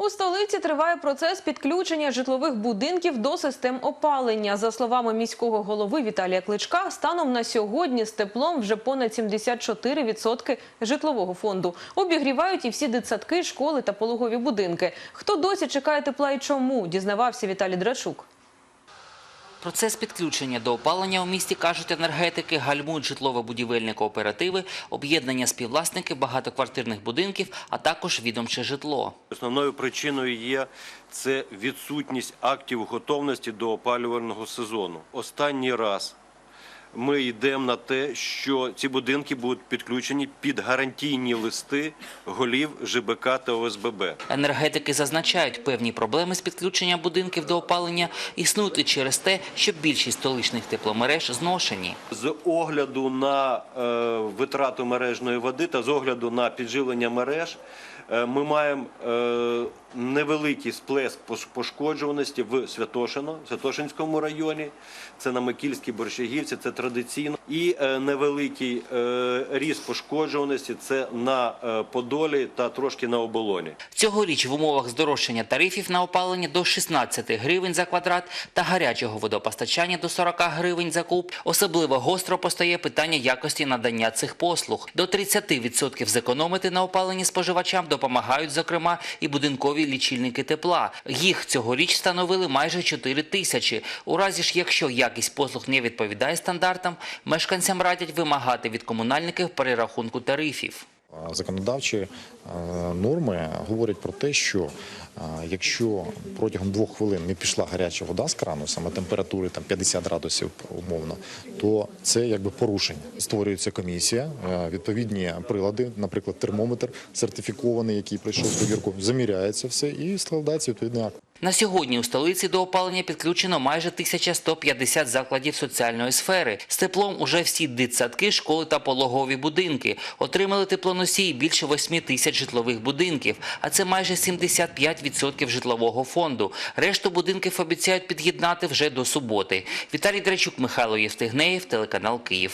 У столиці триває процес підключення житлових будинків до систем опалення. За словами міського голови Віталія Кличка, станом на сьогодні з теплом вже понад 74% житлового фонду. Обігрівають і всі дитсадки, школи та пологові будинки. Хто досі чекає тепла і чому, дізнавався Віталій Драчук. Процес підключення до опалення у місті, кажуть енергетики, гальмують житлово-будівельні кооперативи, об'єднання співвласників багатоквартирних будинків, а також відомче житло. Основною причиною є це відсутність актів готовності до опалювального сезону. Останній раз ми йдемо на те, що ці будинки будуть підключені під гарантійні листи голів ЖБК та ОСББ. Енергетики зазначають, певні проблеми з підключенням будинків до опалення існують і через те, що більшість столичних тепломереж зношені. З огляду на е, витрату мережної води та з огляду на підживлення мереж е, ми маємо е, невеликий сплеск пош- пошкоджуваності в Святошино, Святошинському районі. Це на Микільській Борщагівці, це традиційно. І е, невеликий е, ріст пошкоджуваності це на е, Подолі та трошки на оболоні. Цьогоріч в умовах здорожчання тарифів на опалення до 16 гривень за квадрат та гарячого водопостачання до 40 гривень за куб, особливо гостро постає питання якості надання цих послуг. До 30% зекономити на опаленні споживачам допомагають, зокрема, і будинкові лічильники тепла. Їх цьогоріч встановили майже 4 тисячі. У разі ж, якщо якість послуг не відповідає стандартам, мешканцям радять вимагати від комунальників перерахунку тарифів. Законодавчі е, норми говорять про те, що е, якщо протягом двох хвилин не пішла гаряча вода з крану, саме температури там 50 градусів умовно, то це якби порушення. Створюється комісія, е, відповідні прилади, наприклад, термометр сертифікований, який пройшов довірку, заміряється все і складається відповідний акт. На сьогодні у столиці до опалення підключено майже 1150 закладів соціальної сфери. З теплом уже всі дитсадки, школи та пологові будинки. Отримали теплоносії більше 8 тисяч житлових будинків, а це майже 75% житлового фонду. Решту будинків обіцяють під'єднати вже до суботи. Віталій Драчук, Михайло Євстигнеєв, телеканал Київ.